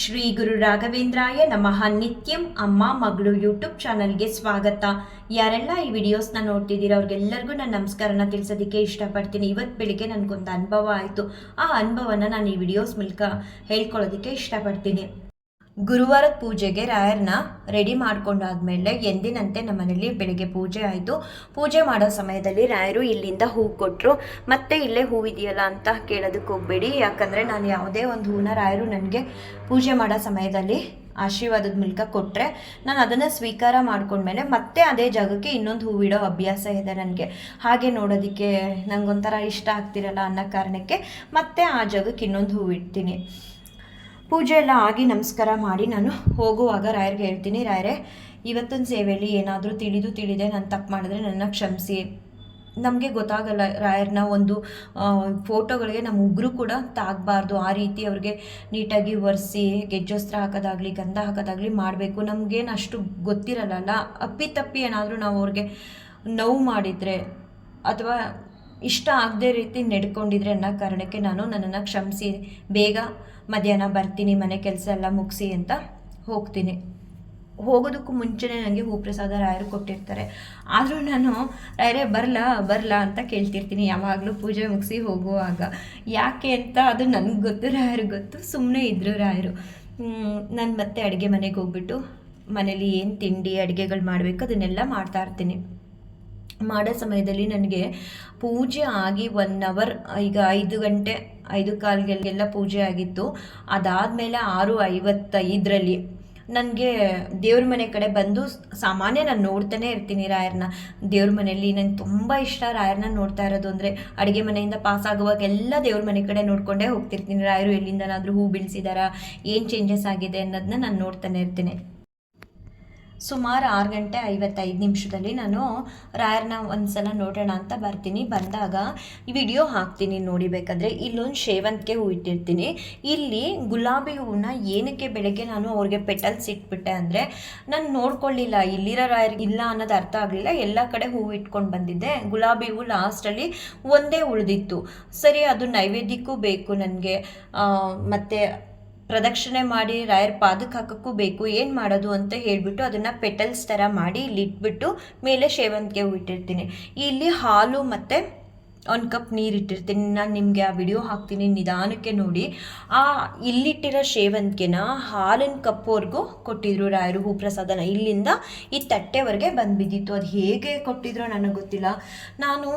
ಶ್ರೀ ಗುರು ರಾಘವೇಂದ್ರಾಯ ನಮಃ. ನಿತ್ಯಂ ಅಮ್ಮ ಮಗಳು ಯೂಟ್ಯೂಬ್ ಚಾನಲ್ಗೆ ಸ್ವಾಗತ. ಯಾರೆಲ್ಲ ಈ ವಿಡಿಯೋಸ್ನ ನೋಡ್ತಿದ್ದೀರಾ, ಅವ್ರಿಗೆಲ್ಲರಿಗೂ ನಾನು ನಮಸ್ಕಾರನ ತಿಳಿಸೋದಕ್ಕೆ ಇಷ್ಟಪಡ್ತೀನಿ. ಇವತ್ತು ಬೆಳಿಗ್ಗೆ ನನಗೊಂದು ಅನುಭವ ಆಯಿತು. ಆ ಅನುಭವನ ನಾನು ಈ ವಿಡಿಯೋಸ್ ಮೂಲಕ ಹೇಳ್ಕೊಳ್ಳೋದಕ್ಕೆ ಇಷ್ಟಪಡ್ತೀನಿ. ಗುರುವಾರದ ಪೂಜೆಗೆ ರಾಯರ್ನ ರೆಡಿ ಮಾಡ್ಕೊಂಡಾದ್ಮೇಲೆ ಎಂದಿನಂತೆ ನಮ್ಮ ಬೆಳಗ್ಗೆ ಪೂಜೆ ಆಯಿತು. ಪೂಜೆ ಮಾಡೋ ಸಮಯದಲ್ಲಿ ರಾಯರು ಇಲ್ಲಿಂದ ಹೂ ಕೊಟ್ಟರು ಮತ್ತೆ ಇಲ್ಲೇ ಹೂವಿದೆಯಲ್ಲ ಅಂತ ಕೇಳೋದಕ್ಕೆ ಹೋಗಬೇಡಿ. ಯಾಕಂದರೆ ನಾನು ಯಾವುದೇ ಒಂದು ಹೂನ ರಾಯರು ನನಗೆ ಪೂಜೆ ಮಾಡೋ ಸಮಯದಲ್ಲಿ ಆಶೀರ್ವಾದದ ಮೂಲಕ ಕೊಟ್ಟರೆ ನಾನು ಅದನ್ನು ಸ್ವೀಕಾರ ಮಾಡ್ಕೊಂಡ್ಮೇಲೆ ಮತ್ತೆ ಅದೇ ಜಾಗಕ್ಕೆ ಇನ್ನೊಂದು ಹೂವಿಡೋ ಅಭ್ಯಾಸ ಇದೆ ನನಗೆ. ಹಾಗೆ ನೋಡೋದಕ್ಕೆ ನನಗೊಂಥರ ಇಷ್ಟ ಆಗ್ತಿರಲ್ಲ ಅನ್ನೋ ಕಾರಣಕ್ಕೆ ಮತ್ತೆ ಆ ಜಾಗಕ್ಕೆ ಇನ್ನೊಂದು ಹೂವು ಇಡ್ತೀನಿ. ಪೂಜೆ ಎಲ್ಲ ಆಗಿ ನಮಸ್ಕಾರ ಮಾಡಿ ನಾನು ಹೋಗುವಾಗ ರಾಯರ್ಗೆ ಹೇಳ್ತೀನಿ, ರಾಯರೇ ಇವತ್ತಿನ ಸೇವೆಯಲ್ಲಿ ಏನಾದರೂ ತಿಳಿದು ತಿಳಿದೆ, ನಾನು ತಪ್ಪು ಮಾಡಿದ್ರೆ ನನ್ನ ಕ್ಷಮಿಸಿ. ನಮಗೆ ಗೊತ್ತಾಗಲ್ಲ ರಾಯರ್ನ ಒಂದು ಫೋಟೋಗಳಿಗೆ ನಮ್ಮ ಉಗ್ರು ಕೂಡ ತಾಗಬಾರ್ದು. ಆ ರೀತಿ ಅವ್ರಿಗೆ ನೀಟಾಗಿ ಒರೆಸಿ, ಗೆಜ್ಜೋಸ್ತ್ರ ಹಾಕೋದಾಗಲಿ, ಗಂಧ ಹಾಕೋದಾಗಲಿ ಮಾಡಬೇಕು. ನಮಗೇನು ಅಷ್ಟು ಗೊತ್ತಿರಲ್ಲ ಅಪ್ಪಿತಪ್ಪಿ ಏನಾದರೂ ನಾವು ಅವ್ರಿಗೆ ನೋವು ಮಾಡಿದರೆ ಅಥವಾ ಇಷ್ಟ ಆಗದೆ ರೀತಿ ನಡ್ಕೊಂಡಿದ್ರೆ ಅನ್ನೋ ಕಾರಣಕ್ಕೆ ನಾನು ನನ್ನನ್ನು ಕ್ಷಮಿಸಿ. ಬೇಗ ಮಧ್ಯಾಹ್ನ ಬರ್ತೀನಿ, ಮನೆ ಕೆಲಸ ಎಲ್ಲ ಮುಗಿಸಿ ಅಂತ ಹೋಗ್ತೀನಿ. ಹೋಗೋದಕ್ಕೂ ಮುಂಚೆನೇ ನನಗೆ ಹೂಪ್ರಸಾದ ರಾಯರು ಕೊಟ್ಟಿರ್ತಾರೆ. ಆದರೂ ನಾನು, ರಾಯರೇ, ಬರಲಾ ಬರಲಾ ಅಂತ ಕೇಳ್ತಿರ್ತೀನಿ. ಯಾವಾಗಲೂ ಪೂಜೆ ಮುಗಿಸಿ ಹೋಗುವಾಗ. ಯಾಕೆ ಅಂತ ಅದು ನನಗೆ ಗೊತ್ತು, ರಾಯರು ಗೊತ್ತು. ಸುಮ್ಮನೆ ಇದ್ದರು ರಾಯರು. ನಾನು ಮತ್ತೆ ಅಡುಗೆ ಮನೆಗೆ ಹೋಗ್ಬಿಟ್ಟು ಮನೇಲಿ ಏನು ತಿಂಡಿ, ಅಡುಗೆಗಳು ಮಾಡಬೇಕು ಅದನ್ನೆಲ್ಲ ಮಾಡ್ತಾ ಇರ್ತೀನಿ. ಮಾಡೋ ಸಮಯದಲ್ಲಿ ನನಗೆ ಪೂಜೆ ಆಗಿ ಒನ್ ಅವರ್ ಈಗ ಐದು ಗಂಟೆ, ಐದು ಕಾಲ್ಗೆಲ್ಲ ಪೂಜೆ ಆಗಿತ್ತು. ಅದಾದಮೇಲೆ ಆರು ಐವತ್ತೈದರಲ್ಲಿ ನನಗೆ ದೇವ್ರ ಮನೆ ಕಡೆ ಬಂದು ಸಾಮಾನ್ಯ ನಾನು ನೋಡ್ತಾನೆ ಇರ್ತೀನಿ ರಾಯರ್ನ. ದೇವ್ರ ಮನೆಯಲ್ಲಿ ನಂಗೆ ತುಂಬ ಇಷ್ಟ ರಾಯರ್ನ ನೋಡ್ತಾ ಇರೋದು ಅಂದರೆ ಅಡುಗೆ ಮನೆಯಿಂದ ಪಾಸ್ ಆಗುವಾಗ ಎಲ್ಲ ದೇವ್ರ ಮನೆ ಕಡೆ ನೋಡಿಕೊಂಡೇ ಹೋಗ್ತಿರ್ತೀನಿ. ರಾಯರು ಎಲ್ಲಿಂದನಾದರೂ ಹೂ ಬಿಡಿಸಿದಾರಾ ಏನು ಚೇಂಜಸ್ ಆಗಿದೆ ಅನ್ನೋದನ್ನ ನಾನು ನೋಡ್ತಾನೆ ಇರ್ತೀನಿ. ಸುಮಾರು ಆರು ಗಂಟೆ ಐವತ್ತೈದು ನಿಮಿಷದಲ್ಲಿ ನಾನು ರಾಯರ್ನ ಒಂದ್ಸಲ ನೋಡೋಣ ಅಂತ ಬರ್ತೀನಿ. ಬಂದಾಗ ವಿಡಿಯೋ ಹಾಕ್ತೀನಿ ನೋಡಿ ಬೇಕಾದರೆ. ಇಲ್ಲೊಂದು ಸೇವಂತಿಗೆ ಹೂ ಇಟ್ಟಿರ್ತೀನಿ. ಇಲ್ಲಿ ಗುಲಾಬಿ ಹೂವನ್ನ ಏನಕ್ಕೆ ಬೆಳಗ್ಗೆ ನಾನು ಅವ್ರಿಗೆ ಪೆಟಲ್ಸ್ ಇಟ್ಬಿಟ್ಟೆ ಅಂದರೆ, ನಾನು ನೋಡ್ಕೊಳ್ಳಿಲ್ಲ, ಇಲ್ಲಿರೋ ರಾಯರ್ ಇಲ್ಲ ಅನ್ನೋದು ಅರ್ಥ ಆಗಲಿಲ್ಲ. ಎಲ್ಲ ಕಡೆ ಹೂವು ಇಟ್ಕೊಂಡು ಬಂದಿದ್ದೆ. ಗುಲಾಬಿ ಹೂವು ಲಾಸ್ಟಲ್ಲಿ ಒಂದೇ ಉಳಿದಿತ್ತು. ಸರಿ, ಅದು ನೈವೇದ್ಯಕ್ಕೂ ಬೇಕು ನನಗೆ. ಮತ್ತು ಪ್ರದಕ್ಷಿಣೆ ಮಾಡಿ ರಾಯರ್ ಪಾದಕ್ಕೆ ಹಾಕೋಕ್ಕೂ ಬೇಕು, ಏನು ಮಾಡೋದು ಅಂತ ಹೇಳಿಬಿಟ್ಟು ಅದನ್ನು ಪೆಟಲ್ಸ್ ಥರ ಮಾಡಿ ಇಲ್ಲಿ ಇಟ್ಬಿಟ್ಟು ಮೇಲೆ ಸೇವಂತಿಗೆ ಹೂ ಇಟ್ಟಿರ್ತೀನಿ. ಇಲ್ಲಿ ಹಾಲು ಮತ್ತು ಒಂದು ಕಪ್ ನೀರು ಇಟ್ಟಿರ್ತೀನಿ, ನಾನು ನಿಮಗೆ ಆ ವಿಡಿಯೋ ಹಾಕ್ತೀನಿ ನಿಧಾನಕ್ಕೆ ನೋಡಿ. ಆ ಇಲ್ಲಿಟ್ಟಿರೋ ಸೇವಂತಿಗೆನ ಹಾಲಿನ ಕಪ್ವರೆಗೂ ಕೊಟ್ಟಿದ್ರು ರಾಯರು ಹೂ ಪ್ರಸಾದನ ಇಲ್ಲಿಂದ ಈ ತಟ್ಟೆವರೆಗೆ ಬಂದು ಬಿದ್ದಿತ್ತು ಅದು ಹೇಗೆ ಕೊಟ್ಟಿದ್ರು ನನಗೆ ಗೊತ್ತಿಲ್ಲ. ನಾನು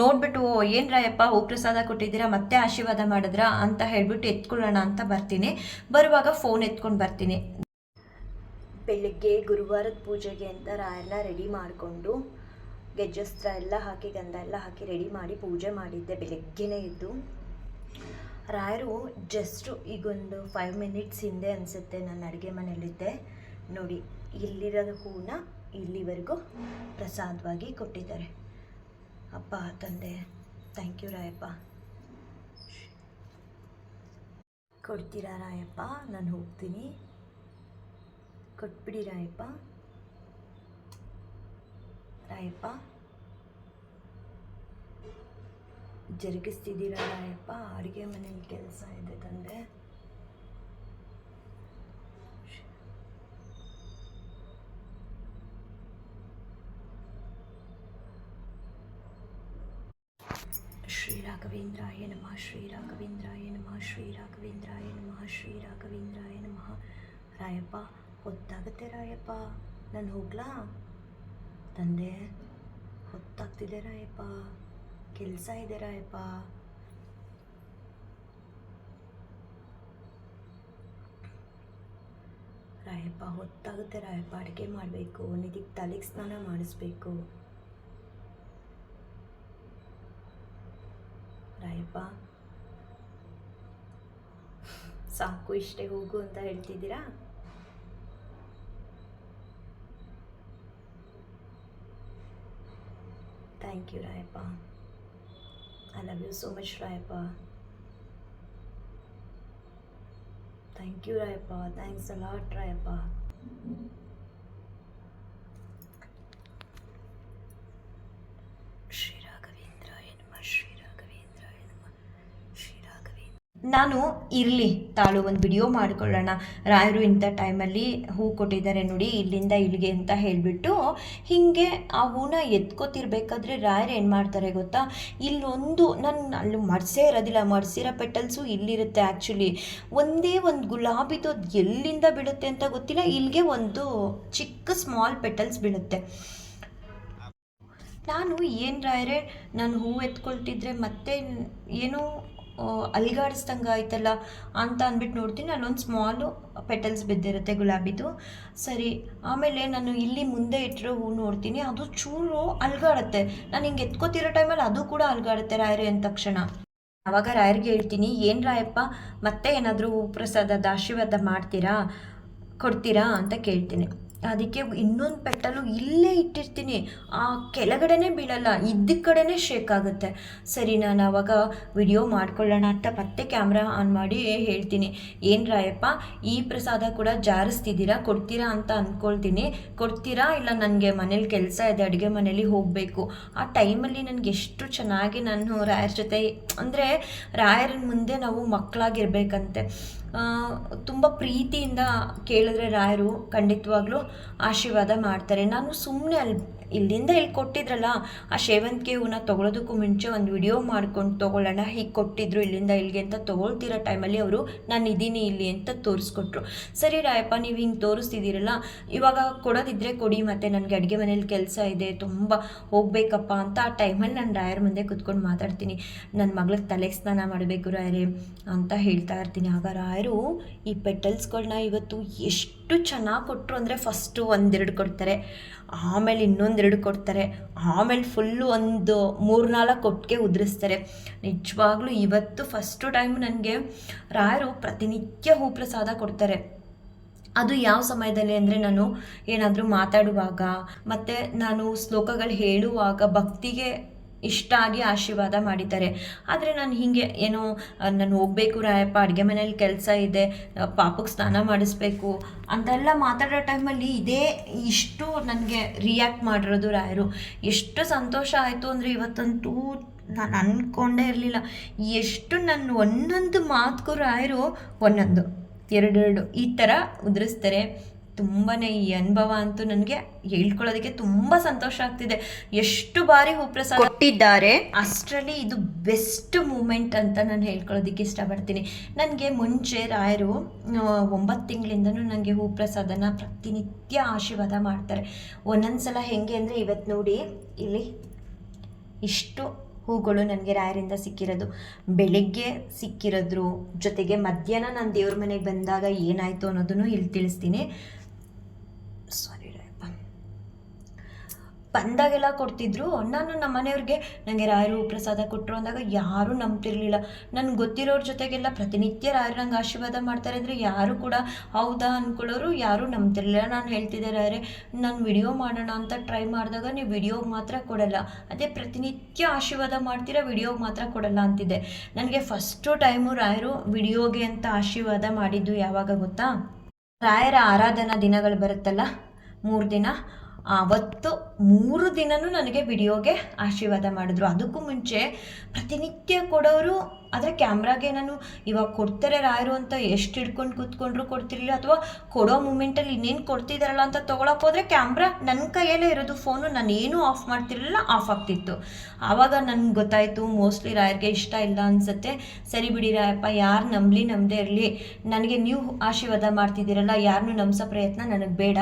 ನೋಡ್ಬಿಟ್ಟು ಏನು ರಾಯಪ್ಪ ಹೂ ಪ್ರಸಾದ ಕೊಟ್ಟಿದ್ದೀರಾ, ಮತ್ತೆ ಆಶೀರ್ವಾದ ಮಾಡಿದ್ರಾ ಅಂತ ಹೇಳ್ಬಿಟ್ಟು ಎತ್ಕೊಳ್ಳೋಣ ಅಂತ ಬರ್ತೀನಿ. ಬರುವಾಗ ಫೋನ್ ಎತ್ಕೊಂಡು ಬರ್ತೀನಿ. ಬೆಳಿಗ್ಗೆ ಗುರುವಾರದ ಪೂಜೆಗೆ ಅಂತ ರಾಯೆಲ್ಲ ರೆಡಿ ಮಾಡಿಕೊಂಡು ಗೆಜ್ಜಸ್ತ್ರ ಎಲ್ಲ ಹಾಕಿ, ಗಂಧ ಎಲ್ಲ ಹಾಕಿ ರೆಡಿ ಮಾಡಿ ಪೂಜೆ ಮಾಡಿದ್ದೆ. ಬೆಳಗ್ಗೆನೇ ಇದ್ದು ರಾಯರು ಜಸ್ಟು ಈಗೊಂದು ಫೈವ್ ಮಿನಿಟ್ಸ್ ಹಿಂದೆ ಅನಿಸುತ್ತೆ ನಾನು ಅಡುಗೆ ಮನೆಯಲ್ಲಿದ್ದೆ. ನೋಡಿ, ಇಲ್ಲಿರೋದು ಹೂನ ಇಲ್ಲಿವರೆಗೂ ಪ್ರಸಾದವಾಗಿ ಕೊಟ್ಟಿದ್ದಾರೆ. ಅಪ್ಪ, ತಂದೆ ಥ್ಯಾಂಕ್ ಯು ರಾಯಪ್ಪ. ಕೊಡ್ತೀರಾ ರಾಯಪ್ಪ? ನಾನು ಹೋಗ್ತೀನಿ. ಕೊಟ್ಬಿಡಿ ರಾಯಪ್ಪ. ರಾಯಪ್ಪ ಜರುಗಿಸ್ತಿದ್ದೀರ ರಾಯಪ್ಪ ಅಡುಗೆ ಮನೇಲಿ ಕೆಲಸ ಇದೆ ತಂದೆ. ಶ್ರೀ ರಾಘವೇಂದ್ರಾಯ ನಮಃ ಶ್ರೀ ರಾಘವೇಂದ್ರಾಯ ನಮಃ ಶ್ರೀ ರಾಘವೇಂದ್ರಾಯ ನಮಃ ಶ್ರೀ ರಾಘವೇಂದ್ರಾಯ ನಮಃ. ರಾಯಪ್ಪ, ಹೊತ್ತಾಗತ್ತೆ ರಾಯಪ್ಪ. ನಾನು ಹೋಗ್ಲಾ? ತಂದೆ ಹೊತ್ತಾಗ್ತಿದೆ ರಾಯಪ್ಪ ಕೆಲಸ ಇದ್ದೀರಾ ರಾಯಪ್ಪ ರಾಯಪ್ಪ ಹೊತ್ತಾಗುತ್ತೆ ರಾಯಪ್ಪ ಅಡುಗೆ ಮಾಡಬೇಕು. ನಿಧಿಗೆ ತಲೆಗೆ ಸ್ನಾನ ಮಾಡಿಸ್ಬೇಕು. ರಾಯಪ್ಪ, ಸಾಕು, ಇಷ್ಟೇ ಹೋಗು ಅಂತ ಹೇಳ್ತಿದ್ದೀರಾ? Thank you, Raipa. I love you so much, Raipa. Thank you, Raipa. Thanks a lot, Raipa. ನಾನು ಇರಲಿ ತಾಳು ಒಂದು ವಿಡಿಯೋ ಮಾಡ್ಕೊಳ್ಳೋಣ. ರಾಯರು ಇಂಥ ಟೈಮಲ್ಲಿ ಹೂ ಕೊಟ್ಟಿದ್ದಾರೆ ನೋಡಿ, ಇಲ್ಲಿಂದ ಇಲ್ಲಿಗೆ ಅಂತ ಹೇಳಿಬಿಟ್ಟು ಹೀಗೆ ಆ ಹೂನ ಎತ್ಕೋತಿರ್ಬೇಕಾದ್ರೆ ರಾಯರು ಏನು ಮಾಡ್ತಾರೆ ಗೊತ್ತಾ? ಇಲ್ಲೊಂದು ನಾನು ಅಲ್ಲಿ ಮರ್ಸೇ ಇರೋದಿಲ್ಲ. ಮರ್ಸಿರೋ ಪೆಟಲ್ಸು ಇಲ್ಲಿರುತ್ತೆ ಆ್ಯಕ್ಚುಲಿ ಒಂದೇ ಒಂದು ಗುಲಾಬಿದು ಅದು ಎಲ್ಲಿಂದ ಬೀಳುತ್ತೆ ಅಂತ ಗೊತ್ತಿಲ್ಲ. ಇಲ್ಲಿಗೆ ಒಂದು ಚಿಕ್ಕ ಸ್ಮಾಲ್ ಪೆಟಲ್ಸ್ ಬೀಳುತ್ತೆ. ನಾನು ಏನು ರಾಯರೇ, ನಾನು ಹೂ ಎತ್ಕೊಳ್ತಿದ್ರೆ ಮತ್ತೆ ಏನೋ ಅಲ್ಗಾಡಿಸ್ದಂಗೆ ಆಯ್ತಲ್ಲ ಅಂತ ಅಂದ್ಬಿಟ್ಟು ನೋಡ್ತೀನಿ. ಅಲ್ಲೊಂದು ಸ್ಮಾಲು ಪೆಟಲ್ಸ್ ಬಿದ್ದಿರುತ್ತೆ ಗುಲಾಬಿದು. ಸರಿ, ಆಮೇಲೆ ನಾನು ಇಲ್ಲಿ ಮುಂದೆ ಇಟ್ಟಿರೋ ಹೂ ನೋಡ್ತೀನಿ. ಅದು ಚೂರು ಅಲ್ಗಾಡುತ್ತೆ. ನಾನು ಹಿಂಗೆ ಎತ್ಕೋತಿರೋ ಟೈಮಲ್ಲಿ ಅದು ಕೂಡ ಅಲ್ಗಾಡುತ್ತೆ ರಾಯರು ಅಂದ ತಕ್ಷಣ. ಆವಾಗ ರಾಯರಿಗೆ ಹೇಳ್ತೀನಿ, ಏನು ರಾಯಪ್ಪ, ಮತ್ತೆ ಏನಾದರೂ ಪ್ರಸಾದದ ಆಶೀರ್ವಾದ ಮಾಡ್ತೀರಾ, ಕೊಡ್ತೀರಾ? ಅಂತ ಕೇಳ್ತೀನಿ. ಅದಕ್ಕೆ ಇನ್ನೊಂದು ಪೆಟ್ಟಲು ಇಲ್ಲೇ ಇಟ್ಟಿರ್ತೀನಿ. ಆ ಕೆಳಗಡೆನೇ ಬೀಳಲ್ಲ, ಇದ್ದ ಕಡೆನೇ ಶೇಕ್ ಆಗುತ್ತೆ. ಸರಿ, ನಾನು ಆವಾಗ ವಿಡಿಯೋ ಮಾಡ್ಕೊಳ್ಳೋಣ ಅಂತ ಮತ್ತೆ ಕ್ಯಾಮ್ರಾ ಆನ್ ಮಾಡಿ ಹೇಳ್ತೀನಿ. ಏನು ರಾಯಪ್ಪ, ಈ ಪ್ರಸಾದ ಕೂಡ ಜಾರಿಸ್ತಿದ್ದೀರಾ, ಕೊಡ್ತೀರಾ ಅಂತ ಅಂದ್ಕೊಳ್ತೀನಿ ಕೊಡ್ತೀರಾ ಇಲ್ಲ ನನಗೆ ಮನೇಲಿ ಕೆಲಸ ಇದೆ, ಅಡುಗೆ ಮನೇಲಿ ಹೋಗಬೇಕು? ಆ ಟೈಮಲ್ಲಿ ನನಗೆ ಎಷ್ಟು ಚೆನ್ನಾಗಿ ನಾನು ರಾಯರ ಜೊತೆ, ಅಂದರೆ ರಾಯರ ಮುಂದೆ ನಾವು ಮಕ್ಕಳಾಗಿರ್ಬೇಕಂತೆ ತುಂಬ ಪ್ರೀತಿಯಿಂದ ಕೇಳಿದ್ರೆ ರಾಯರು, ಖಂಡಿತವಾಗ್ಲೂ ಆಶೀರ್ವಾದ ಮಾಡ್ತಾರೆ. ನಾನು ಸುಮ್ಮನೆ ಅಲ್ಲಿ ಇಲ್ಲಿಂದ ಇಲ್ಲಿ ಕೊಟ್ಟಿದ್ರಲ್ಲ, ಆ ಸೇವಂತಿಗೆ ಹೂವನ್ನ ತೊಗೊಳೋದಕ್ಕೂ ಮುಂಚೆ ಒಂದು ವಿಡಿಯೋ ಮಾಡ್ಕೊಂಡು ತೊಗೊಳ್ಳೋಣ, ಹೀಗೆ ಕೊಟ್ಟಿದ್ರು ಇಲ್ಲಿಂದ ಇಲ್ಲಿಗೆ ಅಂತ ತೊಗೊಳ್ತಿರೋ ಟೈಮಲ್ಲಿ ಅವರು, ನಾನು ಇದ್ದೀನಿ ಇಲ್ಲಿ ಅಂತ ತೋರಿಸ್ಕೊಟ್ರು. ಸರಿ ರಾಯಪ್ಪ, ನೀವು ಹಿಂಗೆ ತೋರಿಸ್ತಿದ್ದೀರಲ್ಲ, ಇವಾಗ ಕೊಡೋದಿದ್ರೆ ಕೊಡಿ, ಮತ್ತು ನನಗೆ ಅಡುಗೆ ಮನೇಲಿ ಕೆಲಸ ಇದೆ, ತುಂಬ ಹೋಗಬೇಕಪ್ಪ ಅಂತ ಆ ಟೈಮಲ್ಲಿ ನಾನು ರಾಯರ ಮುಂದೆ ಕುತ್ಕೊಂಡು ಮಾತಾಡ್ತೀನಿ. ನನ್ನ ಮಗಳಿಗೆ ತಲೆಗೆ ಸ್ನಾನ ಮಾಡಬೇಕು ರಾಯರೇ ಅಂತ ಹೇಳ್ತಾ ಇರ್ತೀನಿ. ಆಗ ರಾಯರು ಈ ಪೆಟಲ್ಸ್ಗಳನ್ನ ಇವತ್ತು ಎಷ್ಟು ಚೆನ್ನಾಗಿ ಕೊಟ್ಟರು ಅಂದರೆ ಫಸ್ಟು ಒಂದೆರಡು ಕೊಡ್ತಾರೆ. ಆಮೇಲೆ ಇನ್ನೊಂದೆರಡು ಕೊಡ್ತಾರೆ. ಆಮೇಲೆ ಫುಲ್ಲು ಒಂದು ಮೂರ್ನಾಲ್ಕು ಕೊಟ್ಟಿಗೆ ಉದುರಿಸ್ತಾರೆ. ನಿಜವಾಗ್ಲೂ ಇವತ್ತು ಫಸ್ಟು ಟೈಮ್ ನನಗೆ ರಾಯರು ಪ್ರತಿನಿತ್ಯ ಹೂಪ್ರಸಾದ ಕೊಡ್ತಾರೆ. ಅದು ಯಾವ ಸಮಯದಲ್ಲಿ ಅಂದರೆ ನಾನು ಏನಾದರೂ ಮಾತಾಡುವಾಗ, ಮತ್ತು ನಾನು ಶ್ಲೋಕಗಳು ಹೇಳುವಾಗ ಭಕ್ತಿಗೆ ಇಷ್ಟ ಆಗಿ ಆಶೀರ್ವಾದ ಮಾಡಿದ್ದಾರೆ. ಆದರೆ ನಾನು ಹೀಗೆ ಏನೋ, ನಾನು ಹೋಗಬೇಕು ರಾಯಪ್ಪ, ಅಡುಗೆ ಮನೇಲಿ ಕೆಲಸ ಇದೆ ಪಾಪಕ್ಕೆ ಸ್ನಾನ ಮಾಡಿಸ್ಬೇಕು ಅಂತೆಲ್ಲ ಮಾತಾಡೋ ಟೈಮಲ್ಲಿ ಇದೇ ಇಷ್ಟು ನನಗೆ ರಿಯಾಕ್ಟ್ ಮಾಡಿರೋದು ರಾಯರು. ಎಷ್ಟು ಸಂತೋಷ ಆಯಿತು ಅಂದರೆ ಇವತ್ತಂತೂ ನಾನು ಅಂದ್ಕೊಂಡೇ ಇರಲಿಲ್ಲ. ಎಷ್ಟು ನನ್ನ ಒಂದೊಂದು ಮಾತುಗೂ ರಾಯರು ಒಂದೊಂದು, ಎರಡೆರಡು ಈ ಥರ ಉದುರಿಸ್ತಾರೆ. ತುಂಬಾ ಈ ಅನುಭವ ಅಂತೂ ನನಗೆ ಹೇಳ್ಕೊಳ್ಳೋದಕ್ಕೆ ತುಂಬ ಸಂತೋಷ ಆಗ್ತಿದೆ. ಎಷ್ಟು ಬಾರಿ ಹೂಪ್ರಸಾದ ಕೊಟ್ಟಿದ್ದಾರೆ, ಅಷ್ಟರಲ್ಲಿ ಇದು ಬೆಸ್ಟ್ ಮೂಮೆಂಟ್ ಅಂತ ನಾನು ಹೇಳ್ಕೊಳ್ಳೋದಕ್ಕೆ ಇಷ್ಟಪಡ್ತೀನಿ. ನನಗೆ ಮುಂಚೆ ರಾಯರು ಒಂಬತ್ತು ತಿಂಗಳಿಂದನೂ ನನಗೆ ಹೂಪ್ರಸಾದನ ಪ್ರತಿನಿತ್ಯ ಆಶೀರ್ವಾದ ಮಾಡ್ತಾರೆ. ಒಂದೊಂದು ಸಲ ಹೆಂಗೆ ಅಂದರೆ ಇವತ್ತು ನೋಡಿ, ಇಲ್ಲಿ ಇಷ್ಟು ಹೂಗಳು ನನಗೆ ರಾಯರಿಂದ ಸಿಕ್ಕಿರೋದು. ಬೆಳಿಗ್ಗೆ ಸಿಕ್ಕಿರೋದ್ರು, ಜೊತೆಗೆ ಮಧ್ಯಾಹ್ನ ನಾನು ದೇವ್ರ ಮನೆಗೆ ಬಂದಾಗ ಏನಾಯಿತು ಅನ್ನೋದನ್ನು ಇಲ್ಲಿ ತಿಳಿಸ್ತೀನಿ. ಸಾರಿ ಬಂದಾಗೆಲ್ಲ ಕೊಡ್ತಿದ್ರು. ನಾನು ನಮ್ಮ ಮನೆಯವ್ರಿಗೆ ನನಗೆ ರಾಯರು ಪ್ರಸಾದ ಕೊಟ್ಟರು ಅಂದಾಗ ಯಾರೂ ನಂಬ್ತಿರ್ಲಿಲ್ಲ. ನನಗೆ ಗೊತ್ತಿರೋರ ಜೊತೆಗೆಲ್ಲ ಪ್ರತಿನಿತ್ಯ ರಾಯರು ನಂಗೆ ಆಶೀರ್ವಾದ ಮಾಡ್ತಾರೆ ಅಂದರೆ ಯಾರು ಕೂಡ ಹೌದಾ ಅಂದ್ಕೊಳ್ಳೋರು ಯಾರೂ ನಂಬ್ತಿರ್ಲಿಲ್ಲ. ನಾನು ಹೇಳ್ತಿದ್ದೆ, ರಾಯರೇ, ನಾನು ವಿಡಿಯೋ ಮಾಡೋಣ ಅಂತ ಟ್ರೈ ಮಾಡಿದಾಗ ನೀವು ವಿಡಿಯೋಗೆ ಮಾತ್ರ ಕೊಡಲ್ಲ. ಅದೇ ಪ್ರತಿನಿತ್ಯ ಆಶೀರ್ವಾದ ಮಾಡ್ತೀರಾ ವಿಡಿಯೋಗೆ ಮಾತ್ರ ಕೊಡಲ್ಲ ಅಂತಿದ್ದೆ. ನನಗೆ ಫಸ್ಟು ಟೈಮು ರಾಯರು ವಿಡಿಯೋಗೆ ಅಂತ ಆಶೀರ್ವಾದ ಮಾಡಿದ್ದು ಯಾವಾಗ ಗೊತ್ತಾ? ರಾಯರ ಆರಾಧನಾ ದಿನಗಳು ಬರುತ್ತಲ್ಲ ಮೂರು ದಿನ ಆವತ್ತು ಮೂರು ದಿನವೂ ನನಗೆ ವಿಡಿಯೋಗೆ ಆಶೀರ್ವಾದ ಮಾಡಿದ್ರು. ಅದಕ್ಕೂ ಮುಂಚೆ ಪ್ರತಿನಿತ್ಯ ಕೊಡೋರು ಆದರೆ ಕ್ಯಾಮ್ರಾಗೆ ನಾನು ಇವಾಗ ಕೊಡ್ತಾರೆ ರಾಯರು ಅಂತ ಎಷ್ಟು ಹಿಡ್ಕೊಂಡು ಕೂತ್ಕೊಂಡ್ರು ಕೊಡ್ತಿರ್ಲಿಲ್ಲ ಅಥವಾ ಕೊಡೋ ಮೂಮೆಂಟಲ್ಲಿ ಇನ್ನೇನು ಕೊಡ್ತಿದ್ದಾರಲ್ಲ ಅಂತ ತೊಗೊಳಕ್ಕೆ ಹೋದರೆ ಕ್ಯಾಮ್ರಾ ನನ್ನ ಕೈಯಲ್ಲೇ ಇರೋದು. ಫೋನು ನಾನು ಏನೂ ಆಫ್ ಮಾಡ್ತಿರಲಿಲ್ಲ ಆಫ್ ಆಗ್ತಿತ್ತು. ಆವಾಗ ನನಗೆ ಗೊತ್ತಾಯಿತು ಮೋಸ್ಟ್ಲಿ ರಾಯರ್ಗೆ ಇಷ್ಟ ಇಲ್ಲ ಅನಿಸುತ್ತೆ. ಸರಿ ಬಿಡಿ ರಾಯಪ್ಪ, ಯಾರು ನಂಬಲಿ ನಂಬದೇ ಇರಲಿ. ನನಗೆ ನೀವು ಆಶೀರ್ವಾದ ಮಾಡ್ತಿದ್ದೀರಲ್ಲ ಯಾರನ್ನೂ ನಂಬಿಸೋ ಪ್ರಯತ್ನ ನನಗೆ ಬೇಡ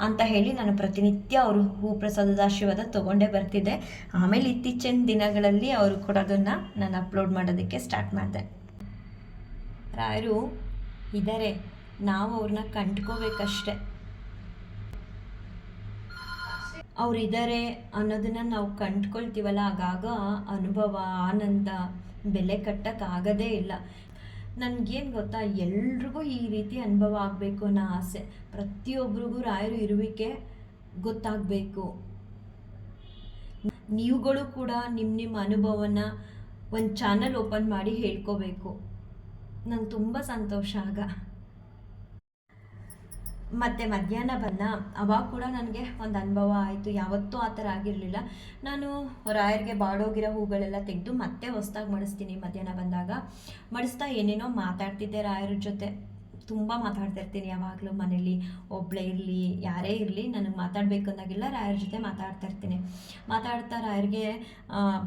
ಅಂತ ಹೇಳಿ ನಾನು ಪ್ರತಿನಿತ್ಯ ಅವರು ಹೂ ಪ್ರಸಾದದ ಆಶೀರ್ವಾದ ತೊಗೊಂಡೇ ಬರ್ತಿದ್ದೆ ಆಮೇಲೆ ಇತ್ತೀಚಿನ ದಿನಗಳಲ್ಲಿ ಅವರು ಕೊಡೋದನ್ನು ನಾನು ಅಪ್ಲೋಡ್ ಮಾಡೋದಕ್ಕೆ ಸ್ಟಾರ್ಟ್ ಮಾಡಿದೆ. ರಾಯರು ಇದ್ದಾರೆ ನಾವು ಅವ್ರನ್ನ ಕಂಡ್ಕೋಬೇಕಷ್ಟೆ. ಅವ್ರು ಇದ್ದಾರೆ ಅನ್ನೋದನ್ನ ನಾವು ಕಂಡ್ಕೊಳ್ತೀವಲ್ಲ, ಆಗಾಗ ಅನುಭವ, ಆನಂದ, ಬೆಲೆ ಕಟ್ಟಕ್ಕಾಗದೇ ಇಲ್ಲ. ನನಗೇನು ಗೊತ್ತಾ, ಎಲ್ರಿಗೂ ಈ ರೀತಿ ಅನುಭವ ಆಗಬೇಕು ಅನ್ನೋ ಆಸೆ. ಪ್ರತಿಯೊಬ್ಬರಿಗೂ ರಾಯರು ಇರುವಿಕೆ ಗೊತ್ತಾಗಬೇಕು. ನೀವುಗಳು ಕೂಡ ನಿಮ್ಮ ನಿಮ್ಮ ಅನುಭವನ ಒಂದು ಚಾನಲ್ ಓಪನ್ ಮಾಡಿ ಹೇಳ್ಕೋಬೇಕು. ನಂಗೆ ತುಂಬ ಸಂತೋಷ ಆಗ. ಮತ್ತು ಮಧ್ಯಾಹ್ನ ಬಂದ, ಅವಾಗ ಕೂಡ ನನಗೆ ಒಂದು ಅನುಭವ ಆಯಿತು. ಯಾವತ್ತೂ ಆ ಥರ ಆಗಿರಲಿಲ್ಲ. ನಾನು ರಾಯರಿಗೆ ಬಾಡೋಗಿರೋ ಹೂಗಳೆಲ್ಲ ತೆಗೆದು ಮತ್ತೆ ಹೊಸ್ದಾಗಿ ಮಡಿಸ್ತೀನಿ ಮಧ್ಯಾಹ್ನ ಬಂದಾಗ. ಮಡಿಸ್ತಾ ಏನೇನೋ ಮಾತಾಡ್ತಿದ್ದೆ ರಾಯರ ಜೊತೆ. ತುಂಬ ಮಾತಾಡ್ತಾ ಇರ್ತೀನಿ ಯಾವಾಗಲೂ ಮನೇಲಿ. ಒಬ್ಬಳೇ ಇರಲಿ, ಯಾರೇ ಇರಲಿ ನನಗೆ ಮಾತಾಡಬೇಕು ಅಂದಾಗೆಲ್ಲ ರಾಯರ ಜೊತೆ ಮಾತಾಡ್ತಾ ಇರ್ತೀನಿ. ಮಾತಾಡ್ತಾ ರಾಯರಿಗೆ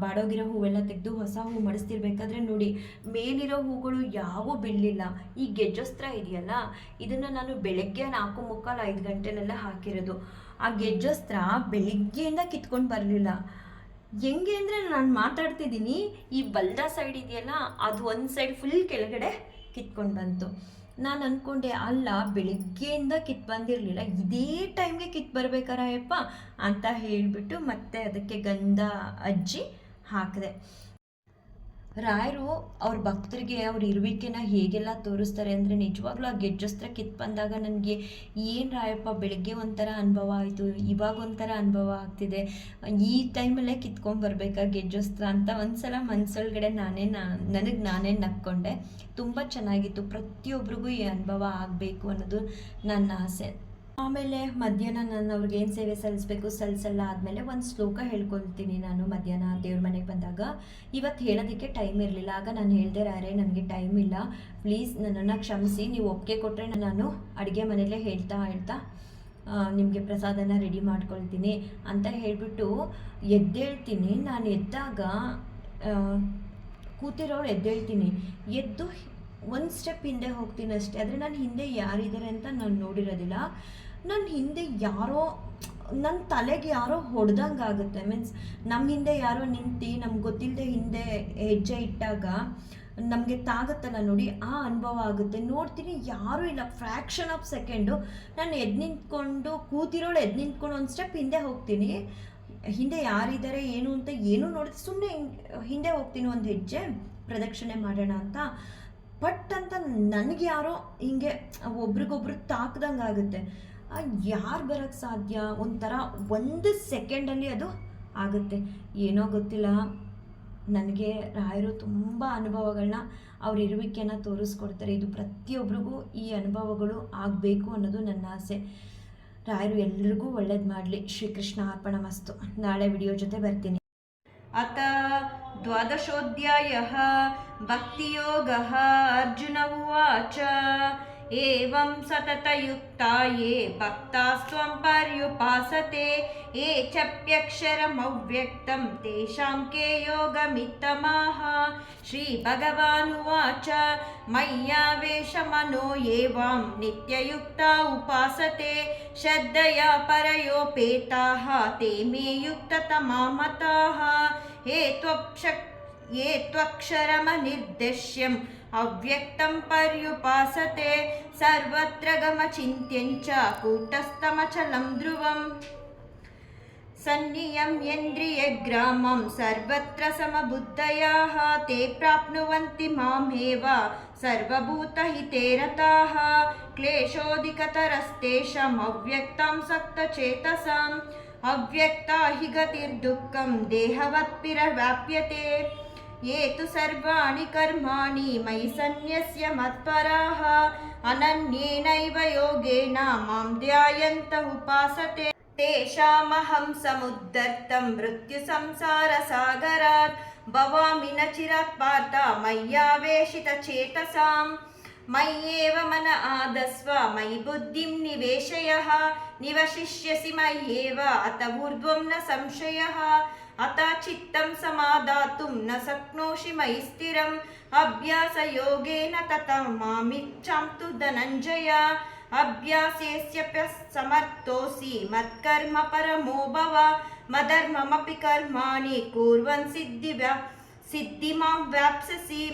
ಬಾಡೋಗಿರೋ ಹೂವೆಲ್ಲ ತೆಗೆದು ಹೊಸ ಹೂ ಮಡಿಸ್ತಿರ್ಬೇಕಾದ್ರೆ ನೋಡಿ, ಮೇಲಿರೋ ಹೂಗಳು ಯಾವೂ ಬೀಳಲಿಲ್ಲ ಈ ಗೆಜ್ಜಸ್ತ್ರ ಇದೆಯಲ್ಲ, ಇದನ್ನು ನಾನು ಬೆಳಗ್ಗೆ ನಾಲ್ಕು ಮುಕ್ಕಾಲು ಐದು ಗಂಟೆಲೆಲ್ಲ ಹಾಕಿರೋದು. ಆ ಗೆಜ್ಜಸ್ತ್ರ ಬೆಳಿಗ್ಗೆಯಿಂದ ಕಿತ್ಕೊಂಡು ಬರಲಿಲ್ಲ. ಹೆಂಗೆ ಅಂದರೆ ನಾನು ಮಾತಾಡ್ತಿದ್ದೀನಿ ಈ ಬಲ್ದ ಸೈಡ್ ಇದೆಯಲ್ಲ, ಅದು ಒಂದು ಸೈಡ್ ಫುಲ್ ಕೆಳಗಡೆ ಕಿತ್ಕೊಂಡು ಬಂತು. ನಾನು ಅಂದ್ಕೊಂಡೆ ಅಲ್ಲ, ಬೆಳಗ್ಗೆಯಿಂದ ಕಿತ್ ಬಂದಿರಲಿಲ್ಲ, ಇದೇ ಟೈಮ್ಗೆ ಕಿತ್ ಬರ್ಬೇಕಾರಪ್ಪ ಅಂತ ಹೇಳಿಬಿಟ್ಟು ಮತ್ತೆ ಅದಕ್ಕೆ ಗಂಧ ಅಜ್ಜಿ ಹಾಕಿದೆ. ರಾಯರು ಅವ್ರ ಭಕ್ತರಿಗೆ ಅವ್ರ ಇರುವಿಕೆನ ಹೇಗೆಲ್ಲ ತೋರಿಸ್ತಾರೆ ಅಂದರೆ ನಿಜವಾಗ್ಲೂ ಆ ಗೆಜ್ಜಸ್ತ್ರ ಕಿತ್ ಬಂದಾಗ ನನಗೆ ಏನು ರಾಯಪ್ಪ ಬೆಳಗ್ಗೆ ಒಂಥರ ಅನುಭವ ಆಯಿತು, ಇವಾಗ ಒಂಥರ ಅನುಭವ ಆಗ್ತಿದೆ. ಈ ಟೈಮಲ್ಲೇ ಕಿತ್ಕೊಂಡು ಬರಬೇಕಾ ಗೆಜ್ಜಸ್ತ್ರ ಅಂತ ಒಂದ್ಸಲ ಮನಸ್ಸೊಳಗಡೆ ನಾನೇ ನಾ, ನನಗೆ ನಾನೇ ನಕ್ಕೊಂಡೆ. ತುಂಬ ಚೆನ್ನಾಗಿತ್ತು ಪ್ರತಿಯೊಬ್ಬರಿಗೂ ಈ ಅನುಭವ ಆಗಬೇಕು ಅನ್ನೋದು ನನ್ನ ಆಸೆ. ಆಮೇಲೆ ಮಧ್ಯಾಹ್ನ ನಾನು ಅವ್ರಿಗೆ ಏನು ಸೇವೆ ಸಲ್ಲಿಸ್ಬೇಕು ಸಲ್ಲಿಸಲ್ಲ ಆದಮೇಲೆ ಒಂದು ಶ್ಲೋಕ ಹೇಳ್ಕೊಳ್ತೀನಿ ನಾನು ಮಧ್ಯಾಹ್ನ ದೇವ್ರ ಮನೆಗೆ ಬಂದಾಗ. ಇವತ್ತು ಹೇಳೋದಕ್ಕೆ ಟೈಮ್ ಇರಲಿಲ್ಲ. ಆಗ ನಾನು ಹೇಳ್ದೆ, ರಾರೆ, ನನಗೆ ಟೈಮ್ ಇಲ್ಲ. ಪ್ಲೀಸ್ ನನ್ನನ್ನು ಕ್ಷಮಿಸಿ. ನೀವು ಒಪ್ಪಿಗೆ ಕೊಟ್ಟರೆ ನಾನು ಅಡುಗೆ ಮನೆಯಲ್ಲೇ ಹೇಳ್ತಾ ಹೇಳ್ತಾ ನಿಮಗೆ ಪ್ರಸಾದನ ರೆಡಿ ಮಾಡ್ಕೊಳ್ತೀನಿ. ಅಂತ ಹೇಳಿಬಿಟ್ಟು ಎದ್ದೇಳ್ತೀನಿ. ನಾನು ಎದ್ದಾಗ ಕೂತಿರೋರು ಎದ್ದೇಳ್ತೀನಿ. ಎದ್ದು ಒಂದು ಸ್ಟೆಪ್ ಹಿಂದೆ ಹೋಗ್ತೀನಿ ಅಷ್ಟೇ. ಆದರೆ ನಾನು ಹಿಂದೆ ಯಾರಿದ್ದಾರೆ ಅಂತ ನಾನು ನೋಡಿರೋದಿಲ್ಲ. ನನ್ನ ಹಿಂದೆ ಯಾರೋ ನನ್ನ ತಲೆಗೆ ಯಾರೋ ಹೊಡೆದಂಗೆ ಆಗುತ್ತೆ. ಮೀನ್ಸ್ ನಮ್ಮ ಹಿಂದೆ ಯಾರೋ ನಿಂತು, ನಮ್ಗೆ ಗೊತ್ತಿಲ್ಲದೆ ಹಿಂದೆ ಹೆಜ್ಜೆ ಇಟ್ಟಾಗ ನಮಗೆ ತಾಗುತ್ತಲ್ಲ ನೋಡಿ, ಆ ಅನುಭವ ಆಗುತ್ತೆ. ನೋಡ್ತೀನಿ, ಯಾರೂ ಇಲ್ಲ. ಫ್ರ್ಯಾಕ್ಷನ್ ಆಫ್ ಸೆಕೆಂಡು ನಾನು ಎದ್ದು ನಿಂತ್ಕೊಂಡು, ಕೂತಿರೋಳು ಎದ್ದು ನಿಂತ್ಕೊಂಡು ಒಂದು ಸ್ಟೆಪ್ ಹಿಂದೆ ಹೋಗ್ತೀನಿ. ಹಿಂದೆ ಯಾರಿದ್ದಾರೆ, ಏನು ಅಂತ ಏನೂ ನೋಡಿದ್ರೆ ಸುಮ್ಮನೆ ಹಿಂದೆ ಹೋಗ್ತೀನಿ ಒಂದು ಹೆಜ್ಜೆ, ಪ್ರದಕ್ಷಿಣೆ ಮಾಡೋಣ ಅಂತ. ಬಟ್ ಅಂತ ನನಗೆ ಯಾರೋ ಹಿಂಗೆ ಒಬ್ರಿಗೊಬ್ರು ತಾಕ್ದಂಗೆ ಆಗುತ್ತೆ. ಯಾರು ಬರೋಕ್ಕೆ ಸಾಧ್ಯ? ಒಂಥರ ಒಂದು ಸೆಕೆಂಡಲ್ಲಿ ಅದು ಆಗುತ್ತೆ. ಏನೋ ಗೊತ್ತಿಲ್ಲ. ನನಗೆ ರಾಯರು ತುಂಬ ಅನುಭವಗಳನ್ನ ಅವ್ರ ಇರುವಿಕೆಯನ್ನು ತೋರಿಸ್ಕೊಡ್ತಾರೆ. ಇದು ಪ್ರತಿಯೊಬ್ಬರಿಗೂ ಈ ಅನುಭವಗಳು ಆಗಬೇಕು ಅನ್ನೋದು ನನ್ನ ಆಸೆ. ರಾಯರು ಎಲ್ರಿಗೂ ಒಳ್ಳೇದು ಮಾಡಲಿ. ಶ್ರೀಕೃಷ್ಣ ಅರ್ಪಣ ಮಸ್ತು. ನಾಳೆ ವಿಡಿಯೋ ಜೊತೆ ಬರ್ತೀನಿ. ಅತ ದ್ವಾದಶೋಧ್ಯಾಯ ಭಕ್ತಿಯೋಗ ಅರ್ಜುನ ಉಚ एवं सततयुक्ता ये भक्तास्त्वं पर्युपासते ये चप्यक्षरमव्यक्तं तेषां के योगमित्तमाः श्रीभगवानुवाच मय्यावेशमनो ये वां नित्ययुक्ता उपासते श्रद्धया परयोपेताः ते मे युक्ततमा मताः ये त्वक्षक् ये त्वक्षरमनिर्देश्यम् अव्यक्तं पर्युपासते, सर्वत्र गमचिन्त्यं च कूटस्थमचलं ध्रुवम्। सन्नियम्येन्द्रियग्रामं सर्वत्र समबुद्धयाः, ते प्राप्नुवन्ति मामेव, सर्वभूतहिते रताः। क्लेशोऽधिकतरस्तेषाम् अव्यक्तां सक्तचेतसाम्, अव्यक्ता हि गतिर्दुःखं, देहवत्पिरव्याप्यते। ఏతు సర్వాణి కర్మాణి మయి సన్యస్య మత్పరాః అనన్యేనైవ యోగేన మాం ధ్యాయంత ఉపాసతే తేషామహం సముద్ధర్తం మృత్యు సంసార సాగరాత్ భవామి నచిరాత్పార్థ మయ్యావేషిత చేతసాం మయ్యేవ మన ఆదస్వ మయి బుద్ధిం నివేశయ నివశిష్యసి మయ్యేవ అత ఊర్ధ్వం న సంశయ अत चित्तं समादातुं न शक्नोषि मयि स्थिरम् अभ्यासयोगेन ततः मामिच्छां तु धनञ्जय अभ्यासेऽस्य समर्थोऽसि मत्कर्म परमो भव मधर्ममपि कर्माणि कुर्वन् सिद्धिव्या सिद्धिमां व्याप्स्यसि